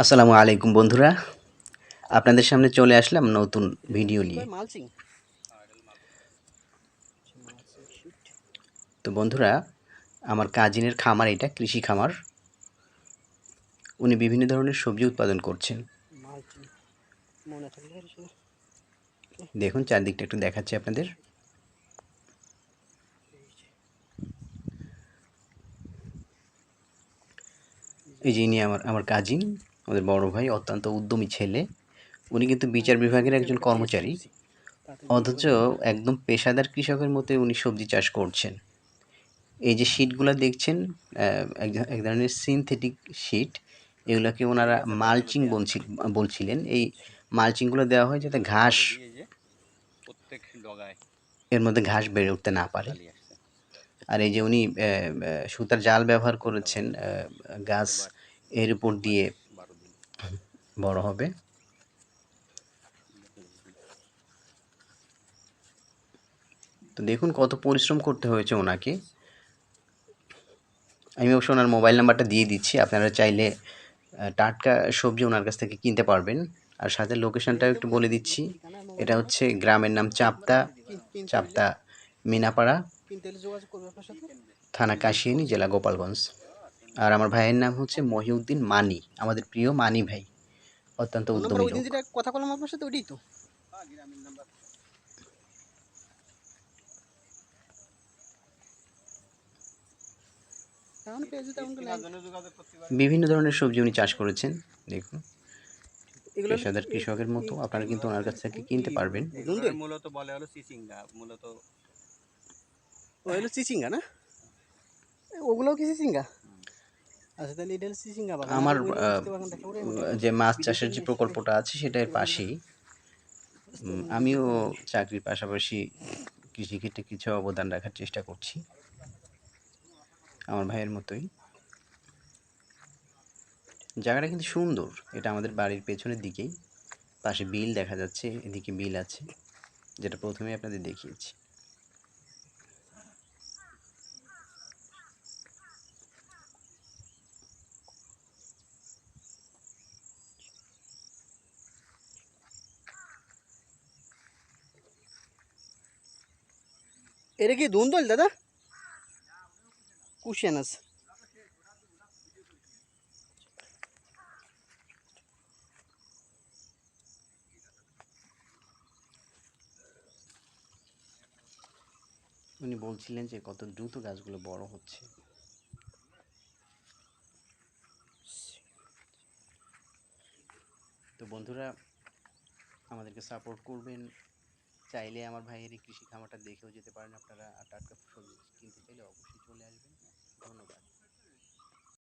আসসালামু আলাইকুম বন্ধুরা। আপনাদের সামনে চলে আসলাম নতুন ভিডিও নিয়ে। তো বন্ধুরা আমার কাজিনের খামার এটা কৃষি খামার। উনি বিভিন্ন ধরনের সবজি উৎপাদন করছেন। দেখুন চারদিকটা একটু দেখাচ্ছি আপনাদের। এই যে ইনি আমার আমার কাজিন। আমাদের বড় ভাই, অত্যন্ত উদ্যমী ছেলে। উনি কিন্তু বিচার বিভাগের একজন কর্মচারী। অথচ একদম পেশাদার কৃষকের মতো উনি সবজি চাষ করছেন। এই যে শীটগুলো দেখছেন এক ধরনের সিনথেটিক শীট। এগুলোকে ওনারা মালচিং বলছিল বলছিলেন। এই মালচিংগুলো দেওয়া হয় যাতে ঘাস এর মধ্যে ঘাস বেড়ে উঠতে না পারে। আর এই যে উনি সুতার জাল ব্যবহার করেছেন গাছ এর উপর দিয়ে বড় হবে। তো দেখুন কত পরিশ্রম করতে হয়েছে ওনাকে। আমি অবশ্য ওনার মোবাইল নাম্বারটা দিয়ে দিচ্ছি, আপনারা চাইলে টাটকা সবজি ওনার কাছ থেকে কিনতে পারবেন। আর সাথে লোকেশনটাও একটু বলে দিচ্ছি, এটা হচ্ছে গ্রামের নাম চাপতা চাপতা মিনাপাড়া, থানা কাশিয়ানি, জেলা গোপালগঞ্জ। আর আমার ভাইয়ের নাম হচ্ছে মহিউদ্দিন মানি, আমাদের প্রিয় মানি ভাই। অত্যন্ত উদ্যমী লোক। কথা বললাম আপনার সাথে ওইটাই তো। বিভিন্ন ধরনের সবজি উনি চাষ করেছেন দেখুন। এগুলো পেশাদার কৃষকের মতো আপনারা কিন্তু ওনার কাছ থেকে কিনতে পারবেন। মূলত বলে হলো সিসিঙ্গা মূলত ও হলো চিচিঙ্গা না? ওগুলোও কি চিচিঙ্গা আচ্ছা তাহলে এটা হলো চিচিঙ্গা বাগান আমার দেখা ওরে যে মাছ চাষের যে প্রকল্পটা আছে সেটার পাশেই। আমিও চাকরির পাশাপাশি কৃষিক্ষেত্রে কিছু অবদান রাখার চেষ্টা করছি আমার ভাইয়ের মতোই। জায়গাটা কিন্তু সুন্দর এটা আমাদের বাড়ির পেছনের দিকেই। পাশে বিল দেখা যাচ্ছে এদিকে বিল আছে যেটা প্রথমে আপনাদের দেখিয়েছি। এটা কি দুন্দল, দাদা? কুশিয়ান আছে উনি বলছিলেন যে কত দ্রুত গাছগুলো বড় হচ্ছে। তো বন্ধুরা, আমাদেরকে সাপোর্ট করবেন। চাইলে আমার ভাইয়ের এই কৃষি খামারটা দেখেও যেতে পারেন। আপনারা আর টাটকা সবজি কিনতে চাইলে অবশ্যই চলে আসবেন। ধন্যবাদ।